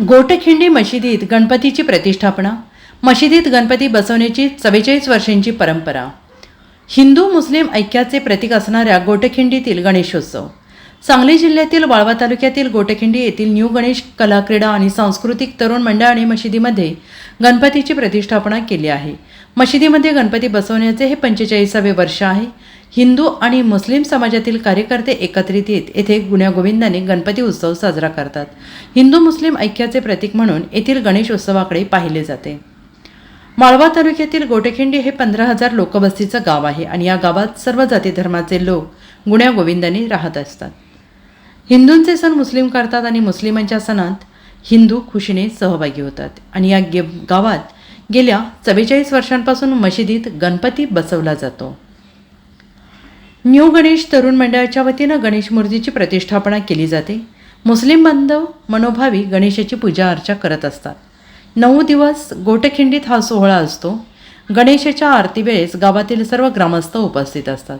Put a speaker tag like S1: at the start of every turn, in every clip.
S1: गोटखिंडी मशिदीत गणपतीची प्रतिष्ठापना मशिदीत गणपती बसवण्याची चव्वेचाळीस वर्षांची परंपरा. हिंदू मुस्लिम ऐक्याचे प्रतीक असणाऱ्या गोटखिंडीतील गणेशोत्सव. सांगली जिल्ह्यातील वाळवा तालुक्यातील गोटखिंडी येथील न्यू गणेश कला क्रीडा आणि सांस्कृतिक तरुण मंडळाने मशिदीमध्ये गणपतीची प्रतिष्ठापना केली आहे. मशिदीमध्ये गणपती बसवण्याचे हे पंचेचाळीसावे वर्ष आहे. हिंदू आणि मुस्लिम समाजातील कार्यकर्ते एकत्रित येत येथे गुण्यागोविंदाने गणपती उत्सव साजरा करतात. हिंदू मुस्लिम ऐक्याचे प्रतीक म्हणून येथील गणेश उत्सवाकडे पाहिले जाते. माळवा तालुक्यातील गोटेखिंडी हे पंधरा हजार लोकवस्तीचं गाव आहे आणि या गावात सर्व जाती धर्माचे लोक गुण्यागोविंदाने राहत असतात. हिंदूंचे सण मुस्लिम करतात आणि मुस्लिमांच्या सणात हिंदू खुशीने सहभागी होतात आणि या गे गावात गेल्या चव्वेचाळीस वर्षांपासून मशिदीत गणपती बसवला जातो. न्यू गणेश तरुण मंडळाच्या वतीनं गणेश मूर्तीची प्रतिष्ठापना केली जाते. मुस्लिम बांधव मनोभावी गणेशाची पूजा अर्चा करत असतात. नऊ दिवस गोटखिंडीत हा सोहळा असतो. गणेशाच्या आरती वेळेस गावातील सर्व ग्रामस्थ उपस्थित असतात.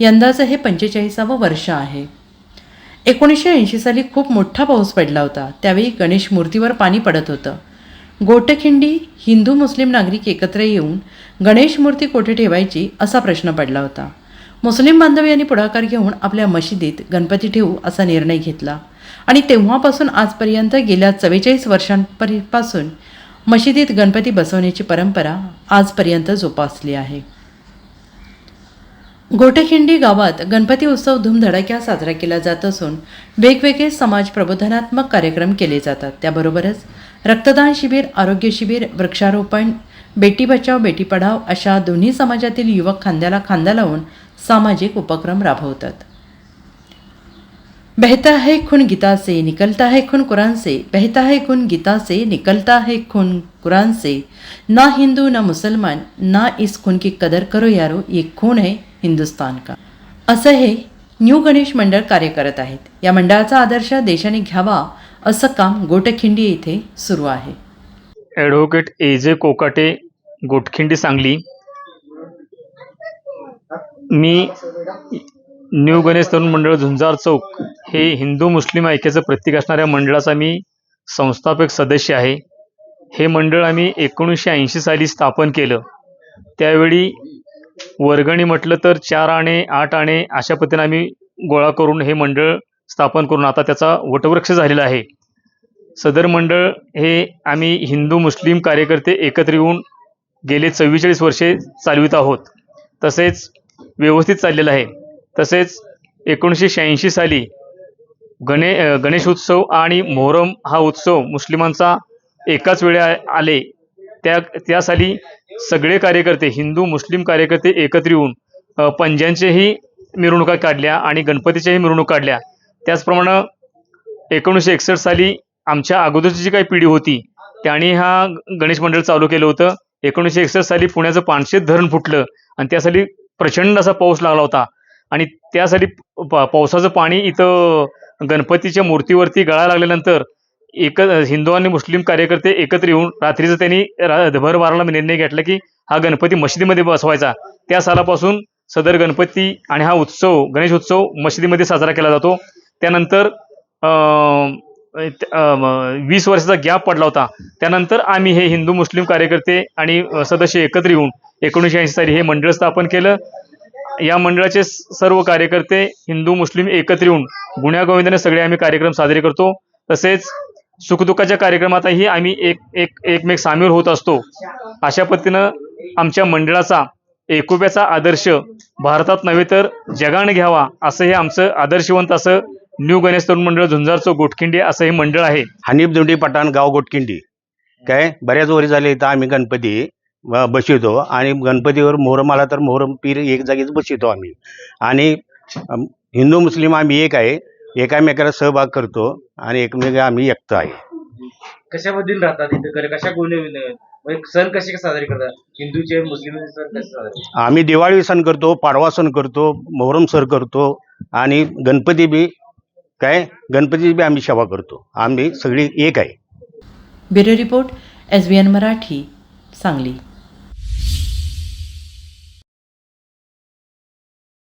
S1: यंदाचं हे पंचेचाळीसावं वर्ष आहे. एकोणीसशे ऐंशी साली खूप मोठा पाऊस पडला होता. त्यावेळी गणेश मूर्तीवर पाणी पडत होतं. गोटखिंडी हिंदू मुस्लिम नागरिक एकत्र येऊन गणेश मूर्ती कोठे ठेवायची असा प्रश्न पडला होता. मुस्लिम बांधव पुढाकार घेऊन आपल्या मशिदीत गणपती ठेवू असा निर्णय घेतला. आणि तेव्हापासून आजपर्यंत गेल्या चव्वेचाळीस वर्षांपासून मशिदीत गणपती बसवण्याची परंपरा आजपर्यंत जोपासली आहे. गोटखिंडी गावात गणपती उत्सव धूमधडाक्यात साजरा केला जात असून वेगवेगळे समाज प्रबोधनात्मक कार्यक्रम केले जातात. त्याबरोबरच रक्तदान शिबिर आरोग्य शिबिर वृक्षारोपण बेटी बचाव बेटी पढाव अशा दोन्ही समाजातील युवक खांद्याला खांदा लावून सामाजिक उपक्रम राबवतात. बहता है खून गीता से निकलता है खून कुरान से बहता है खून गीता से निकलता है खून कुरान से। ना हिंदू ना मुसलमान ना इस खून की कदर करो यारो ये खून है हिंदुस्तान का। असं हे न्यू गणेश मंडळ कार्य करत आहेत. या मंडळाचा आदर्श देशाने घ्यावा असं काम गोटखिंडी येथे सुरू आहे.
S2: Advocate A J Kokate Gotkhindi Sangli. Me new Ganesh तरुण मंडळ झुंजार चौक हे हिंदू मुस्लिम ऐक्याचं प्रतीक असणाऱ्या मंडळाचा मी संस्थापक सदस्य आहे. हे मंडळ आम्ही एकोणीसशे ऐंशी साली स्थापन केलं. त्यावेळी वर्गणी म्हटलं तर चार आणे आठ आणे अशा पद्धतीने आम्ही गोळा करून हे मंडळ स्थापन करून आता त्याचा वटवृक्ष झालेला आहे. सदर मंडळ हे आम्ही हिंदू मुस्लिम कार्यकर्ते एकत्र येऊन गेले चव्वेचाळीस वर्षे चालवित आहोत. तसेच व्यवस्थित चाललेलं आहे. तसेच एकोणीसशे शहाऐंशी साली गणे गणेश उत्सव आणि मोहरम हा उत्सव मुस्लिमांचा एकाच वेळी आ- आले. त्या त्या साली सगळे कार्यकर्ते हिंदू मुस्लिम कार्यकर्ते एकत्र येऊन अ, पंजांच्याही मिरवणुका काढल्या आणि गणपतीच्याही मिरवणूक काढल्या. त्याचप्रमाणे एकोणीसशे एकसष्ट साली आमच्या अगोदरची जी काही पिढी होती त्यांनी हा गणेश मंडळ चालू केलं होतं. एकोणीसशे एकसष्ट साली पुण्याचं पानशेत धरण फुटलं आणि त्यासाठी प्रचंड असा पाऊस लागला होता. आणि त्यासाठी पावसाचं पाणी इथं गणपतीच्या मूर्तीवरती गळा लागल्यानंतर एक हिंदू आणि मुस्लिम कार्यकर्ते एकत्र येऊन रात्रीचं त्यांनी रा- भर बाराला निर्णय घेतला की हा गणपती मशिदीमध्ये बसवायचा. त्या सालापासून सदर गणपती आणि हा उत्सव गणेश उत्सव मशिदीमध्ये साजरा केला जातो. त्यानंतर वीस वर्षाचा गॅप पडला होता. त्यानंतर आम्ही हे हिंदू मुस्लिम कार्यकर्ते आणि सदस्य एकत्र येऊन एकोणीसशे ऐंशी साली हे मंडळ स्थापन केलं. या मंडळाचे सर्व कार्यकर्ते हिंदू मुस्लिम एकत्र येऊन गुण्यागोविंदाने सगळे आम्ही कार्यक्रम साजरे करतो. तसेच सुखदुःखाच्या कार्यक्रमातही आम्ही एक एक एकमेक सामील होत असतो. अशा पद्धतीनं आमच्या मंडळाचा एकोप्याचा आदर्श भारतात नव्हे तर जगाने घ्यावा असं हे आमचं आदर्शवंत असं न्यू गणेश तरुण मंडळ झुंजारचं गोटखिंडी असं हे मंडळ आहे.
S3: हनीफ दुंडी पठाण गाव गोटकिंडी काय? बऱ्याच वरी झाले इथं आम्ही गणपती ब- बसवितो आणि गणपतीवर मोहरम आला तर मोहरम पीर एक जागीच बसवितो आम्ही. आणि अम, हिंदू मुस्लिम आम्ही एक आहे. एकामेकाला सहभाग करतो आणि एकमेक आम्ही एकत आहे.
S4: कशा पद्धतीने राहतात इथे? कशा म्हणजे सण कसे साजरे करतात? हिंदूचे मुस्लिमचे सण कसे साजरे
S3: आम्ही दिवाळी सण करतो पाडवा सण करतो मोहरम सण करतो आणि गणपती बी काय? गणपतीची बी आम्ही सेवा करतो. आम्ही सगळी एक आहे.
S1: Bureau report S B N Marathi Sangli.